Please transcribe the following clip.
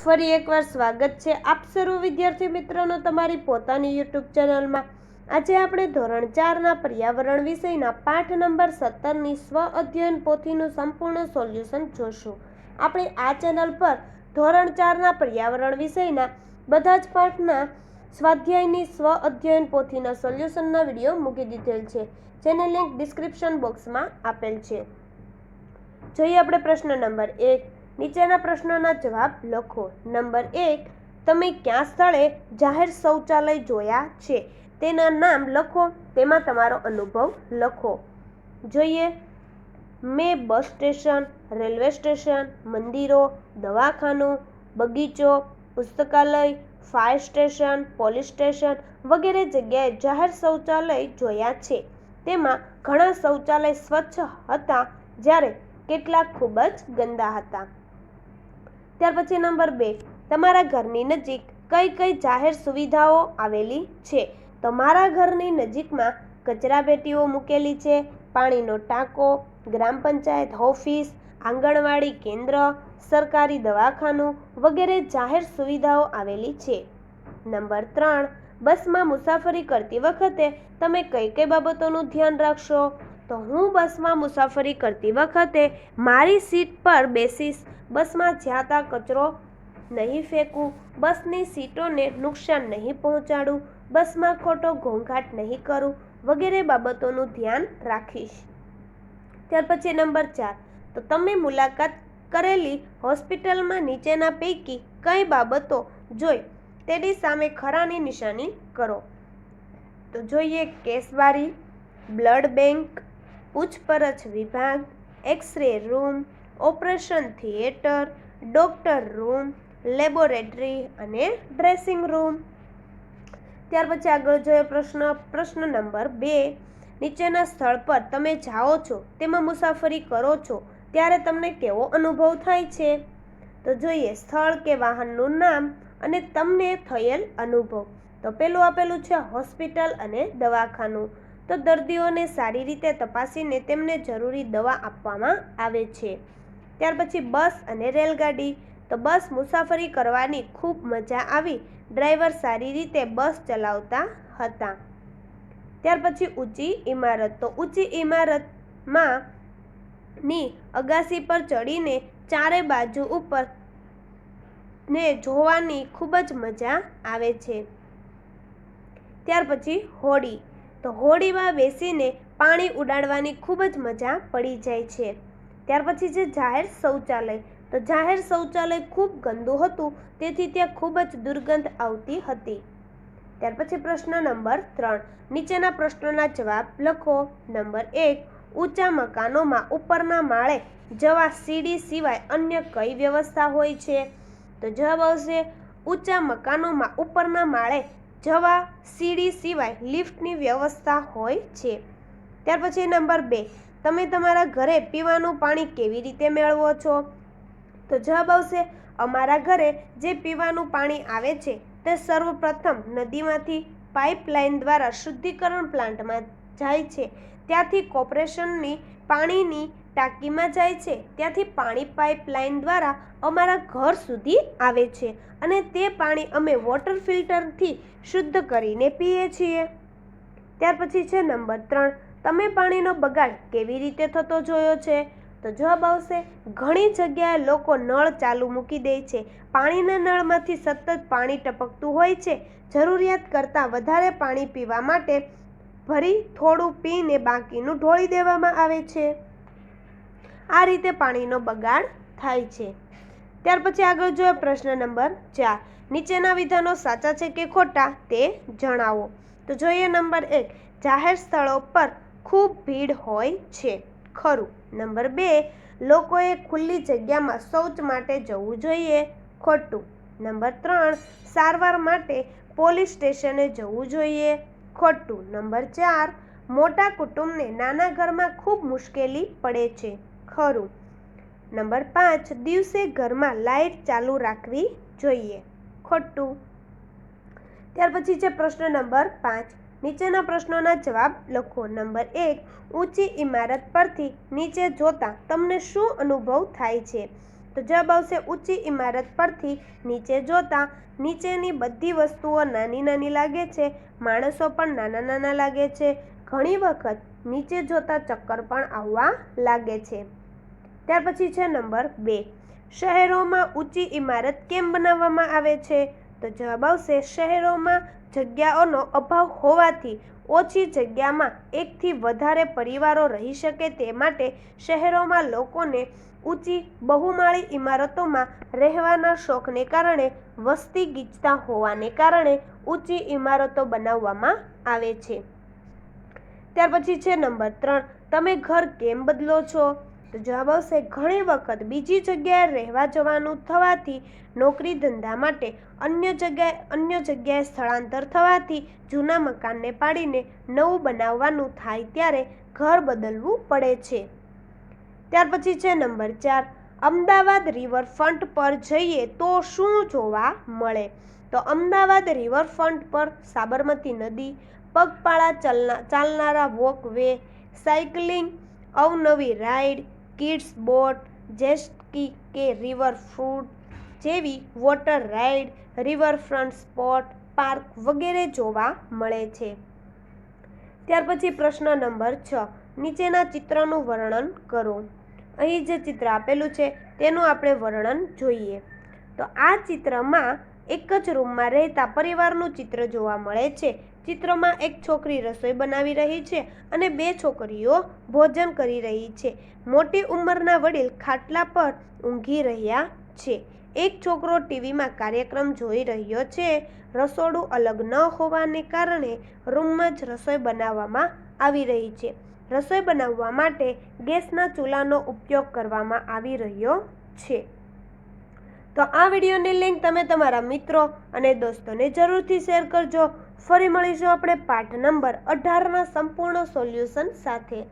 ફરી એકવાર સ્વાગત છે આપ સર્વ વિદ્યાર્થી મિત્રોનો તમારી પોતાની યુટ્યુબ ચેનલમાં. આજે આપણે ધોરણ ચારના પર્યાવરણ વિષયના પાઠ નંબર સત્તરની સ્વ અધ્યયન પોથીનું સંપૂર્ણ સોલ્યુશન જોશું. આપણે આ ચેનલ પર ધોરણ ચારના પર્યાવરણ વિષયના બધા જ પાઠના સ્વાધ્યાયની સ્વ અધ્યયન પોથીના સોલ્યુશનના વીડિયો મૂકી દીધેલ છે, જેની લિંક ડિસ્ક્રિપ્શન બોક્સમાં આપેલ છે. જોઈએ આપણે પ્રશ્ન નંબર એક. નીચેના પ્રશ્નોના જવાબ લખો. નંબર એક, તમે ક્યાં સ્થળે જાહેર શૌચાલય જોયા છે? તેના નામ લખો, તેમાં તમારો અનુભવ લખો. જોઈએ. મેં બસ સ્ટેશન, રેલવે સ્ટેશન, મંદિરો, દવાખાનું, બગીચો, પુસ્તકાલય, ફાયર સ્ટેશન, પોલીસ સ્ટેશન વગેરે જગ્યાએ જાહેર શૌચાલય જોયા છે. તેમાં ઘણા શૌચાલય સ્વચ્છ હતા, જ્યારે કેટલાક ખૂબ જ ગંદા હતા. ત્યાર પછી નંબર બે. તમારા ઘરની નજીક કઈ કઈ જાહેર સુવિધાઓ આવેલી છે? તમારા ઘરની નજીકમાં કચરાપેટીઓ મૂકેલી છે, પાણીનો ટાંકો, ગ્રામ પંચાયત ઓફિસ, આંગણવાડી કેન્દ્ર, સરકારી દવાખાનું વગેરે જાહેર સુવિધાઓ આવેલી છે. નંબર ત્રણ. બસમાં મુસાફરી કરતી વખતે તમે કઈ કઈ બાબતોનું ધ્યાન રાખશો? તો હું બસમાં મુસાફરી કરતી વખતે મારી સીટ પર બેસીશ. બસમાં જ્યાં ત્યાં કચરો નહીં ફેંકું, બસની સીટોને નુકસાન નહીં પહોંચાડું, બસમાં ખોટો ઘોંઘાટ નહીં કરું વગેરે બાબતોનું ધ્યાન રાખીશ. ત્યાર પછી નંબર ચાર. તો તમે મુલાકાત કરેલી હોસ્પિટલમાં નીચેના પૈકી કઈ બાબતો જોઈ તેની સામે ખરાની નિશાની કરો. તો જોઈએ કેસવારી બ્લડ બેંક પૂછપરછ વિભાગ x ray room operation theatre doctor room laboratory અને ડ્રેસિંગ રૂમ ત્યાર પછી આગળ જોઈએ પ્રશ્ન પ્રશ્ન નંબર બે. નીચેના સ્થળ પર તમે જાઓ છો, તેમાં મુસાફરી કરો છો, ત્યારે તમને કેવો અનુભવ થાય છે? તો જોઈએ સ્થળ કે વાહનનું નામ અને તમને થયેલ અનુભવ. તો પેલું આપેલું છે હોસ્પિટલ અને દવાખાનું. તો દર્દીઓને સારી રીતે તપાસીને તેમને જરૂરી દવા આપવામાં આવે છે. ત્યાર પછી બસ અને રેલગાડી. તો બસ મુસાફરી કરવાની ખૂબ મજા આવી. ડ્રાઈવર સારી રીતે બસ ચલાવતા હતા. ત્યાર પછી ઊંચી ઇમારત તો ઊંચી ઇમારતમાં ની અગાસી પર ચડીને ચારે બાજુ ઉપર ને જોવાની ખૂબ જ મજા આવે છે. ત્યાર પછી હોડી. તો હોડીમાં બેસીને પાણી ઉડાડવાની ખૂબ જ મજા પડી જાય છે. ત્યાર પછી છે જાહેર શૌચાલય, તો જાહેર શૌચાલય ખૂબ ગંદુ હતું, તેથી ત્યાં ખૂબ જ દુર્ગંધ આવતી હતી. ત્યાર પછી પ્રશ્ન નંબર ત્રણ, નીચેના પ્રશ્નોના જવાબ લખો. નંબર એક, ઊંચા મકાનોમાં ઉપરના માળે જવા સીડી સિવાય અન્ય કઈ વ્યવસ્થા હોય છે? તો જવાબ આવશે, ઊંચા મકાનોમાં ઉપરના માળે જવા, સીડી સિવાય લિફ્ટની વ્યવસ્થા હોય છે. ત્યાર પછી નંબર બે, તમે તમારા ઘરે પીવાનું પાણી કેવી રીતે મેળવો છો? તો જવાબ આવશે, અમારા ઘરે જે પીવાનું પાણી આવે છે તે સર્વપ્રથમ નદીમાંથી પાઇપલાઇન દ્વારા શુદ્ધિકરણ પ્લાન્ટમાં જાય છે. ત્યાંથી કોર્પોરેશનની પાણીની ટાંકીમાં જાય છે. ત્યાંથી પાણી પાઇપલાઇન દ્વારા અમારા ઘર સુધી આવે છે અને તે પાણી અમે વોટર ફિલ્ટરથી શુદ્ધ કરીને પીએ છીએ. ત્યાર પછી છે નંબર ત્રણ. તમે પાણીનો બગાડ કેવી રીતે થતો જોયો છે? તો જવાબ આવશે, ઘણી જગ્યાએ લોકો નળ ચાલુ મૂકી દે છે. પાણીના નળમાંથી સતત પાણી ટપકતું હોય છે. જરૂરિયાત કરતાં વધારે પાણી પીવા માટે ભરી થોડું પીને બાકીનું ઢોળી દેવામાં આવે છે. આ રીતે પાણીનો બગાડ થાય છે. ત્યાર પછી આગળ જોઈએ પ્રશ્ન નંબર ચાર. નીચેના વિધાનો સાચા છે કે ખોટા તે જણાવો. તો જોઈએ નંબર એક. જાહેર સ્થળો પર ખૂબ ભીડ હોય છે. ખરું. નંબર બે. લોકોએ ખુલ્લી જગ્યામાં શૌચ માટે જવું જોઈએ. ખોટું. નંબર ત્રણ. સારવાર માટે પોલીસ સ્ટેશને જવું જોઈએ. ખોટું. નંબર ચાર. મોટા કુટુંબને નાના ઘરમાં ખૂબ મુશ્કેલી પડે છે. ખરું. નંબર પાંચ, દિવસે ઘરમાં લાઇટ ચાલુ રાખવી જોઈએ. ખોટું. ત્યાર પછી છે પ્રશ્ન નંબર પાંચ, નીચેના પ્રશ્નોના જવાબ લખો. નંબર એક, ઊંચી ઇમારત પરથી નીચે જોતા તમને શું અનુભવ થાય છે? તો જવાબ આવશે ઊંચી ઇમારત પરથી નીચે જોતા નીચેની બધી વસ્તુઓ નાની નાની લાગે છે, માણસો પણ નાના નાના લાગે છે, ઘણી વખત નીચે જોતા ચક્કર પણ આવવા લાગે છે. ત્યાર પછી છે નંબર બે. શહેરોમાં ઊંચી ઇમારત કેમ બનાવવામાં આવે છે? તો જવાબ આવશે શહેરોમાં જગ્યાઓનો અભાવ હોવાથી ઓછી જગ્યામાં એકથી વધારે પરિવારો રહી શકે તે માટે શહેરોમાં લોકોને ઊંચી બહુમાળી ઇમારતોમાં રહેવાના શોખને કારણે, વસ્તી ગીચતા હોવાને કારણે ઊંચી ઇમારતો બનાવવામાં આવે છે. ત્યાર પછી છે નંબર ત્રણ. તમે ઘર કેમ બદલો છો? તો જવાબ આવશે ઘણી વખત. બીજી જગ્યાએ રહેવા જવાનું થવાથી, નોકરી ધંધા માટે અન્ય જગ્યાએ અન્ય જગ્યાએ સ્થળાંતર થવાથી જૂના મકાનને પાડીને નવું બનાવવાનું થાય ત્યારે ઘર બદલવું પડે છે. ત્યાર પછી છે નંબર ચાર. અમદાવાદ રિવરફ્રન્ટ પર જઈએ તો શું જોવા મળે? તો અમદાવાદ રિવરફ્રન્ટ પર સાબરમતી નદી, પગપાળા ચાલના, ચાલનારા વોકવે સાયકલિંગ, અવનવી રાઈડ કિડ્સ બોટ, જેસ્કી કે રિવર ફ્રૂટ જેવી water ride riverfront spot, park વગેરે જોવા મળે છે. ત્યાર પછી પ્રશ્ન નંબર છ. નીચેના ચિત્રનું વર્ણન કરો. અહીં જે ચિત્ર આપેલું છે તેનું આપણે વર્ણન જોઈએ. તો આ ચિત્રમાં એક જ રૂમમાં રહેતા પરિવારનું ચિત્ર જોવા મળે છે. ચિત્રમાં એક છોકરી રસોઈ બનાવી રહી છે અને બે છોકરીઓ ભોજન કરી રહી છે. મોટી ઉંમરના વડીલ ખાટલા પર ઊંઘી રહ્યા છે. એક છોકરો ટીવીમાં કાર્યક્રમ જોઈ રહ્યો છે. રસોડું અલગ ન હોવાને કારણે રૂમમાં જ રસોઈ બનાવવામાં આવી રહી છે. રસોઈ બનાવવા માટે ગેસના ચૂલાનો ઉપયોગ કરવામાં આવી રહ્યો છે. તો આ વિડીયોની લિંક તમે તમારા મિત્રો અને દોસ્તોને જરૂરથી શેર કરજો. ફરી મળીશું આપણે પાઠ નંબર અઢારના સંપૂર્ણ સોલ્યુશન સાથે.